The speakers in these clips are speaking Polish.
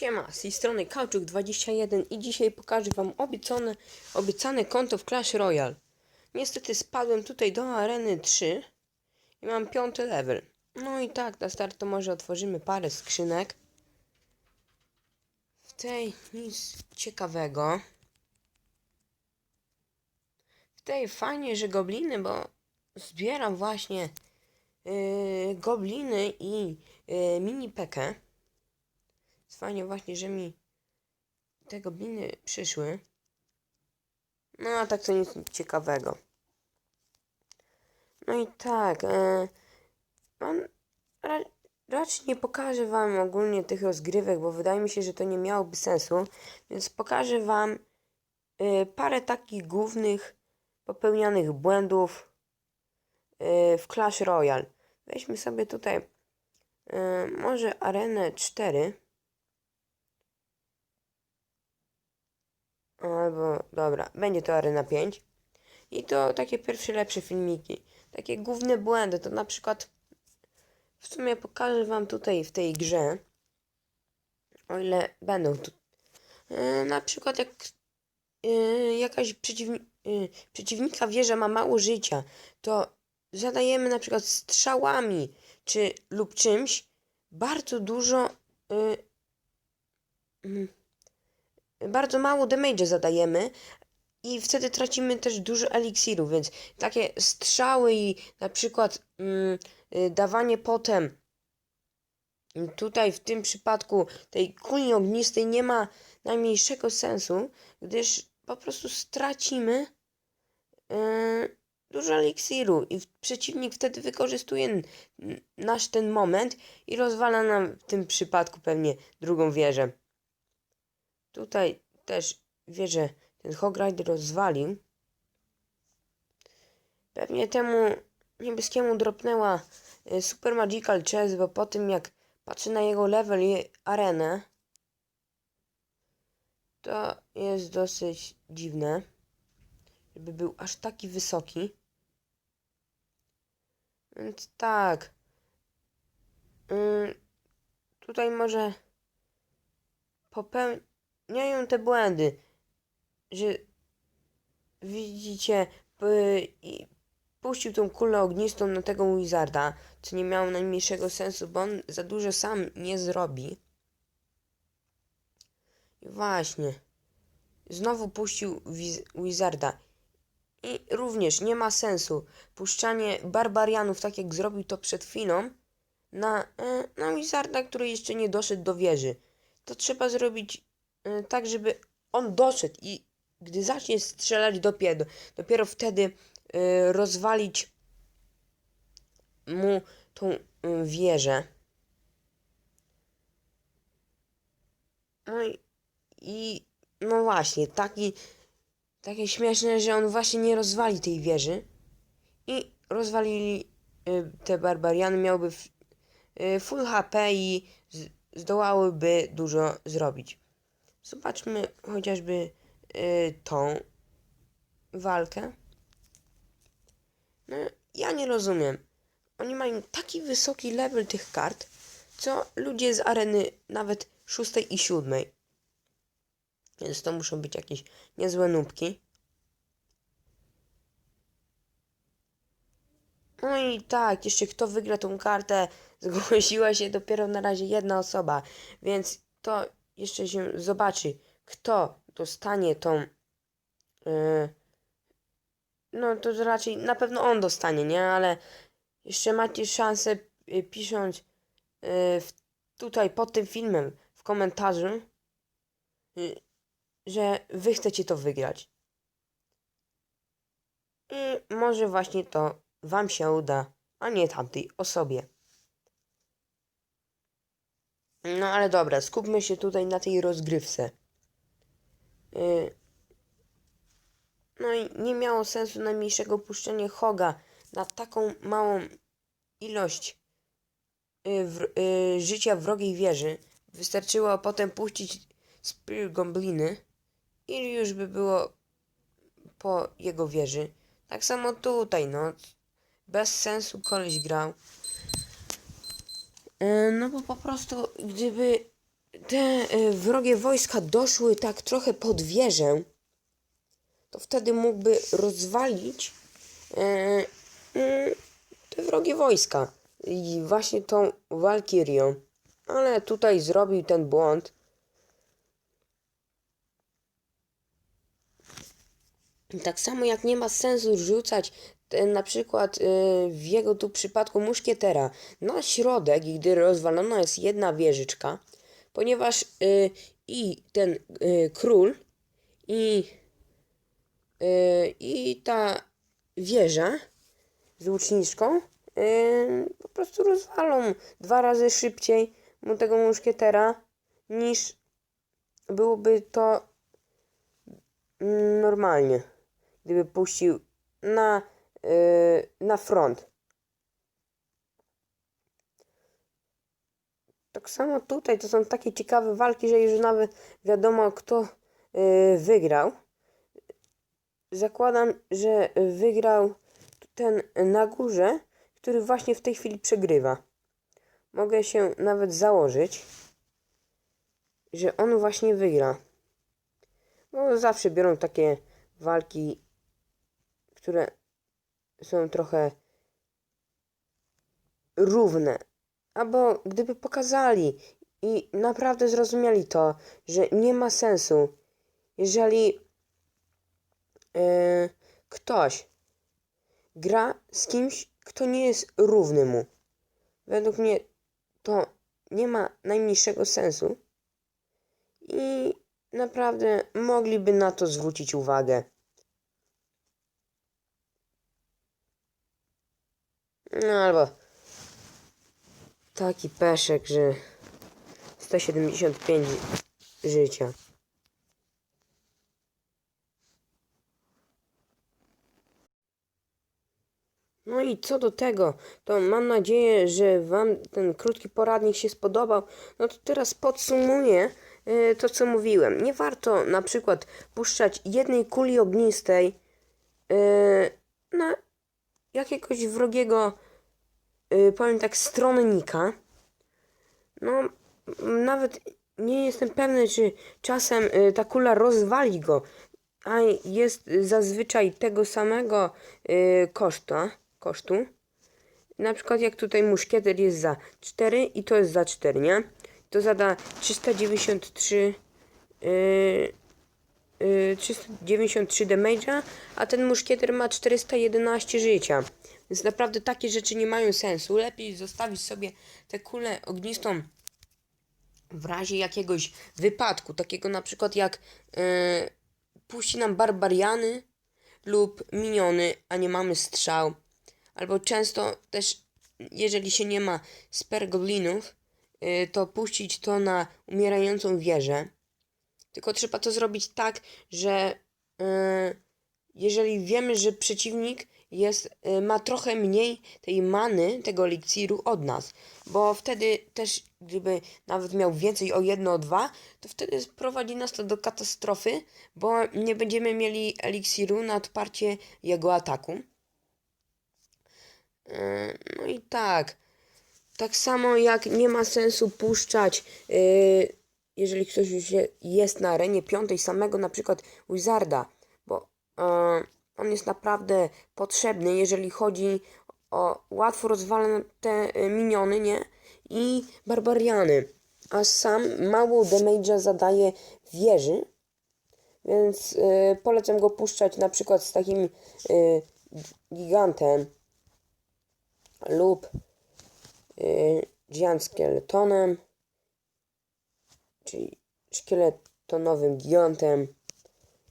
Siema, z tej strony Kauczuk21 i dzisiaj pokażę wam obiecane, obiecane konto w Clash Royale. Niestety spadłem tutaj do areny 3 i mam piąty level. No i tak, na start to może otworzymy parę skrzynek. W tej nic ciekawego. W tej fajnie, że gobliny, bo zbieram właśnie yy, gobliny i yy, mini pekę. Fajnie właśnie, że mi te gobliny przyszły. No a tak to nic ciekawego. No i tak, e, mam, ra, raczej nie pokażę wam ogólnie tych rozgrywek, bo wydaje mi się, że to nie miałoby sensu. Więc pokażę wam e, parę takich głównych popełnianych błędów e, w Clash Royale. Weźmy sobie tutaj e, może arenę 4. Albo, dobra, będzie to Arena 5. I to takie pierwsze, lepsze filmiki. Takie główne błędy, to na przykład w sumie pokażę wam tutaj w tej grze, o ile będą tu. Yy, na przykład jak yy, jakaś przeciwni yy, przeciwnika wie, że ma mało życia, to zadajemy na przykład strzałami czy lub czymś bardzo dużo yy, mm, bardzo mało damage zadajemy i wtedy tracimy też dużo eliksiru, więc takie strzały i na przykład mm, y, dawanie potem mm, tutaj w tym przypadku tej kuli ognistej nie ma najmniejszego sensu, gdyż po prostu stracimy yy, dużo eliksiru i przeciwnik wtedy wykorzystuje nasz ten moment i rozwala nam w tym przypadku pewnie drugą wieżę. Tutaj też wieżę ten Hog Rider rozwalił. Pewnie temu niebieskiemu dropnęła y, Super Magical Chest, bo po tym jak patrzę na jego level i arenę, to jest dosyć dziwne, żeby był aż taki wysoki. Więc tak. Ym, tutaj może popełniają te błędy, że widzicie, i puścił tą kulę ognistą na tego Wizarda, co nie miało najmniejszego sensu, bo on za dużo sam nie zrobi. I właśnie, znowu puścił Wiz- Wizarda. I również nie ma sensu puszczanie barbarianów, tak jak zrobił to przed chwilą, na, e, na Wizarda, który jeszcze nie doszedł do wieży. To trzeba zrobić tak, żeby on doszedł i gdy zacznie strzelać dopiero, dopiero wtedy y, rozwalić mu tą y, wieżę. No i, i no właśnie, taki, takie śmieszne, że on właśnie nie rozwali tej wieży i rozwalili y, te barbariany, miałby y, full HP i zdołałyby dużo zrobić. Zobaczmy chociażby y, tą walkę. No, ja nie rozumiem. Oni mają taki wysoki level tych kart, co ludzie z areny nawet szóstej i siódmej. Więc to muszą być jakieś niezłe nubki. No i tak, jeszcze kto wygra tą kartę, zgłosiła się dopiero na razie jedna osoba, więc to jeszcze się zobaczy, kto dostanie tą. Yy, no to raczej na pewno on dostanie, nie? Ale jeszcze macie szansę yy, pisząc yy, tutaj pod tym filmem w komentarzu, yy, że wy chcecie to wygrać. I może właśnie to wam się uda, a nie tamtej osobie. No ale dobra, skupmy się tutaj na tej rozgrywce. Yy, no i nie miało sensu najmniejszego puszczenia Hoga na taką małą ilość yy, w, yy, życia wrogiej wieży. Wystarczyło potem puścić Spear Gombliny i już by było po jego wieży. Tak samo tutaj, no. Bez sensu koleś grał. Yy, No bo po prostu, gdyby te y, wrogie wojska doszły tak trochę pod wieżę, to wtedy mógłby rozwalić y, te wrogie wojska. I właśnie tą Walkirią. Ale tutaj zrobił ten błąd. Tak samo jak nie ma sensu rzucać e, na przykład e, w jego tu przypadku muszkietera na środek, gdy rozwalona jest jedna wieżyczka, ponieważ e, i ten e, król i, i ta wieża z łuczniczką po prostu rozwalą dwa razy szybciej mu tego muszkietera niż byłoby to mm, normalnie gdyby puścił na, yy, na front. Tak samo tutaj to są takie ciekawe walki, że już nawet wiadomo kto yy, wygrał. Zakładam, że wygrał ten na górze, który właśnie w tej chwili przegrywa. Mogę się nawet założyć, że on właśnie wygra. Bo zawsze biorą takie walki które są trochę równe. Albo gdyby pokazali i naprawdę zrozumieli to, że nie ma sensu, jeżeli e, ktoś gra z kimś, kto nie jest równy mu. Według mnie to nie ma najmniejszego sensu i naprawdę mogliby na to zwrócić uwagę. No albo taki peszek, że 175 życia. No i co do tego, to mam nadzieję, że Wam ten krótki poradnik się spodobał. No to teraz podsumuję e, to, co mówiłem. Nie warto na przykład puszczać jednej kuli ognistej e, na jakiegoś wrogiego, yy, powiem tak, stronnika. No, nawet nie jestem pewny, czy czasem yy, ta kula rozwali go, a jest zazwyczaj tego samego yy, koszta, kosztu. Na przykład jak tutaj muszkieter jest za 4 i to jest za 4, nie? To zada 393 yy, 393 damage'a, a ten muszkieter ma 411 życia. Więc naprawdę takie rzeczy nie mają sensu. Lepiej zostawić sobie tę kulę ognistą w razie jakiegoś wypadku, takiego na przykład jak yy, puści nam barbariany lub miniony, a nie mamy strzał. Albo często też, jeżeli się nie ma sper goblinów, yy, to puścić to na umierającą wieżę tylko trzeba to zrobić tak, że yy, jeżeli wiemy, że przeciwnik jest, yy, ma trochę mniej tej many, tego eliksiru od nas, bo wtedy też, gdyby nawet miał więcej o jedno, o dwa, to wtedy prowadzi nas to do katastrofy, bo nie będziemy mieli eliksiru na odparcie jego ataku. Yy, no i tak. Tak samo jak nie ma sensu puszczać yy, jeżeli ktoś już jest na arenie piątej samego na przykład Wizarda, bo e, on jest naprawdę potrzebny, jeżeli chodzi o łatwo rozwalone te e, miniony, nie? I barbariany. A sam mało damage'a zadaje wieży, więc e, polecam go puszczać na przykład z takim gigantem lub Giant Skeletonem czyli szkieletonowym gigantem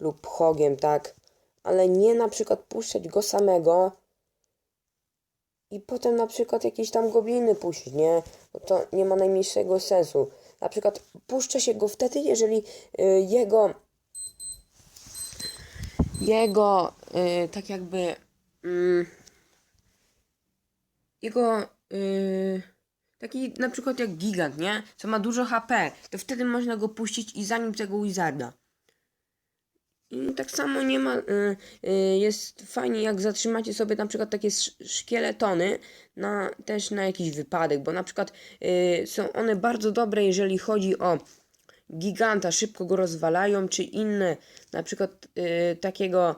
lub hogiem, tak? Ale nie na przykład puszczać go samego i potem na przykład jakieś tam gobliny puścić, nie? Bo to nie ma najmniejszego sensu. Na przykład puszcza się go wtedy, jeżeli y, jego jego y, tak jakby y, jego y, Taki na przykład jak gigant, nie? Co ma dużo HP, to wtedy można go puścić i zanim tego wizarda. I tak samo nie ma, y, y, jest fajnie jak zatrzymacie sobie na przykład takie szkieletony na, też na jakiś wypadek, bo na przykład y, są one bardzo dobre jeżeli chodzi o giganta, szybko go rozwalają, czy inne, na przykład y, takiego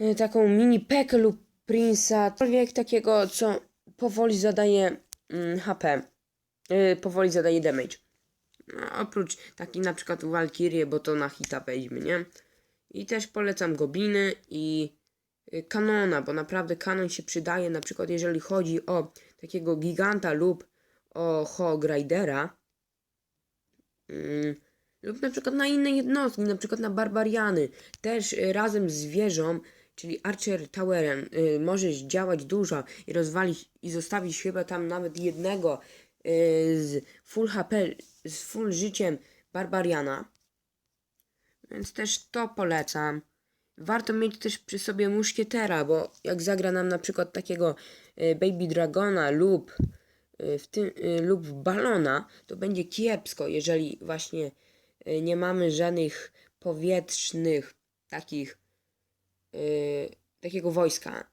y, taką mini pekę lub prince'a, cokolwiek takiego, co powoli zadaje mm, HP, y, powoli zadaje damage. Oprócz takich na przykład Valkyrie, bo to na hita weźmie, nie? I też polecam Gobliny i y, Kanona, bo naprawdę kanon się przydaje, na przykład jeżeli chodzi o takiego giganta lub o Hog Ridera, mm, lub na przykład na inne jednostki, na przykład na Barbariany, też y, razem z wieżą, czyli Archer Towerem, y, możesz działać dużo i rozwalić i zostawić chyba tam nawet jednego y, z full HP, z full życiem Barbariana. Więc też to polecam. Warto mieć też przy sobie muszkietera, bo jak zagra nam na przykład takiego y, Baby Dragona lub y, w tym, y, lub balona, to będzie kiepsko, jeżeli właśnie y, nie mamy żadnych powietrznych takich y, takiego wojska.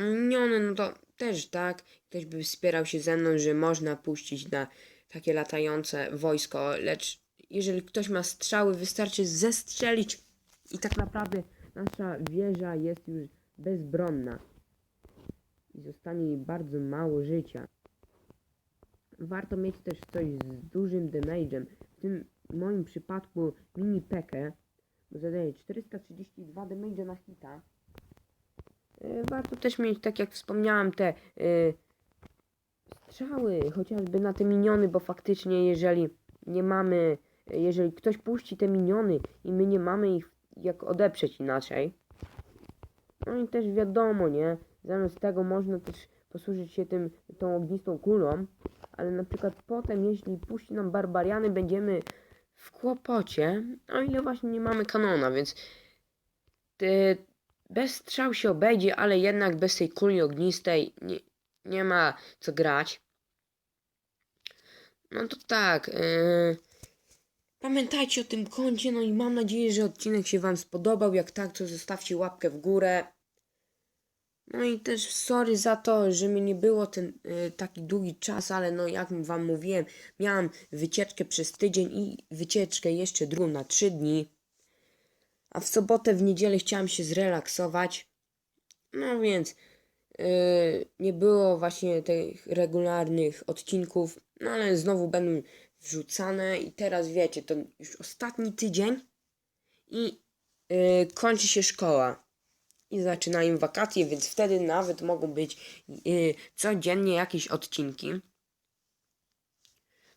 Miniony, no to też tak. Ktoś by wspierał się ze mną, że można puścić na takie latające wojsko, lecz jeżeli ktoś ma strzały, wystarczy zestrzelić i tak naprawdę nasza wieża jest już bezbronna i zostanie jej bardzo mało życia. Warto mieć też coś z dużym damage'em. W tym moim przypadku mini pekę, zadaje 432 damage'a na hita. E, Warto też mieć, tak jak wspomniałem, te e, strzały, chociażby na te miniony, bo faktycznie jeżeli nie mamy, jeżeli ktoś puści te miniony i my nie mamy ich jak odeprzeć inaczej, no i też wiadomo, nie, zamiast tego można też posłużyć się tym, tą ognistą kulą, ale na przykład potem, jeśli puści nam barbariany, będziemy w kłopocie, o ile właśnie nie mamy kanona, więc ty, bez strzał się obejdzie, ale jednak bez tej kuli ognistej nie, nie ma co grać. No to tak. Yy, pamiętajcie o tym koncie, no i mam nadzieję, że odcinek się Wam spodobał. Jak tak, to zostawcie łapkę w górę. No i też sorry za to, że mi nie było ten y, taki długi czas, ale no jak Wam mówiłem, miałam wycieczkę przez tydzień i wycieczkę jeszcze drugą na trzy dni. A w sobotę, w niedzielę chciałam się zrelaksować. No więc yy, nie było właśnie tych regularnych odcinków, no ale znowu będą wrzucane i teraz wiecie, to już ostatni tydzień i yy, kończy się szkoła i zaczynają wakacje, więc wtedy nawet mogą być yy, codziennie jakieś odcinki.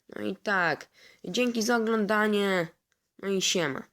No i tak, dzięki za oglądanie, no i siema.